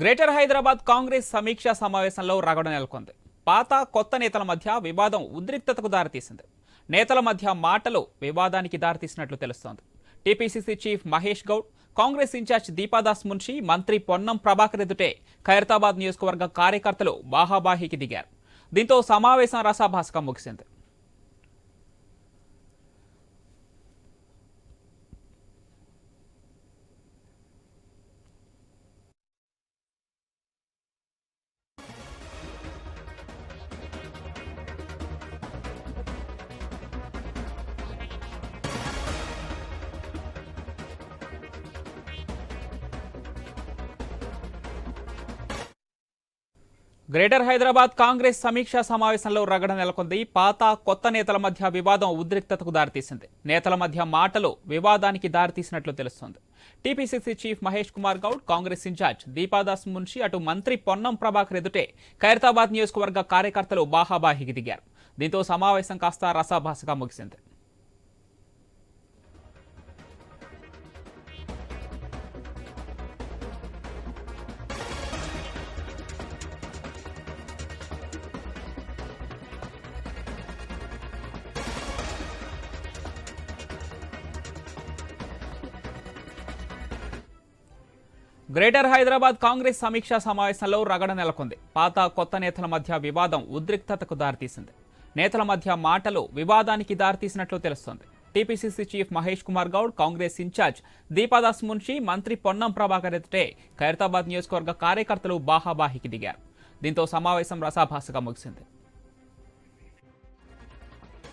Greater Hyderabad Congress సమీక్షా సమావేశంలో రగడ నెలకొంది. పాత కొత్త నేతల మధ్య వివాదం ఉద్రిక్తతకు దారితీసింది. నేతల మధ్య మాటలు వివాదానికి దారితీసినట్లు తెలుస్తోంది. TPCC chief Mahesh Goud Congress incharge Deepa Das Munshi మంత్రి పొన్నం ప్రభాకర్ ఎదుటే ఖైరతాబాద్ నియోజకవర్గ కార్యకర్తలు బాహాబాహికి దిగారు. దీంతో సమావేశం రసాభాసగా ముగిసింది. గ్రేటర్ హైదరాబాద్ కాంగ్రెస్ సమీక్షా సమావేశంలో రగడ నెలకొంది. పాత కొత్త నేతల మధ్య వివాదం ఉద్రిక్తతకు దారితీసింది. నేతల మధ్య మాటలు వివాదానికి దారితీసినట్లు తెలుస్తోంది. TPCC chief Mahesh Kumar Goud Congress incharge Deepa Das Munshi అటు మంత్రి పొన్నం ప్రభాకర్ ఎదుటే ఖైరతాబాద్ నియోజకవర్గ కార్యకర్తలు బాహాబాహికి దిగారు. దీంతో సమావేశం కాస్త రసాభాసగా ముగిసింది. గ్రేటర్ హైదరాబాద్ కాంగ్రెస్ సమీక్షా సమావేశంలో రగడ నెలకొంది. పాత కొత్త నేతల మధ్య వివాదం ఉద్రిక్తతకు దారితీసింది. నేతల మధ్య మాటలు వివాదానికి దారితీసినట్లు తెలుస్తోంది. TPCC chief Mahesh Kumar Goud Congress incharge Deepa Das Munshi మంత్రి పొన్నం ప్రభాకర్ ఎదుటే ఖైరతాబాద్ నియోజకవర్గ కార్యకర్తలు బాహాబాహికి దిగారు. దీంతో సమావేశం రసాభాసగా ముగిసింది.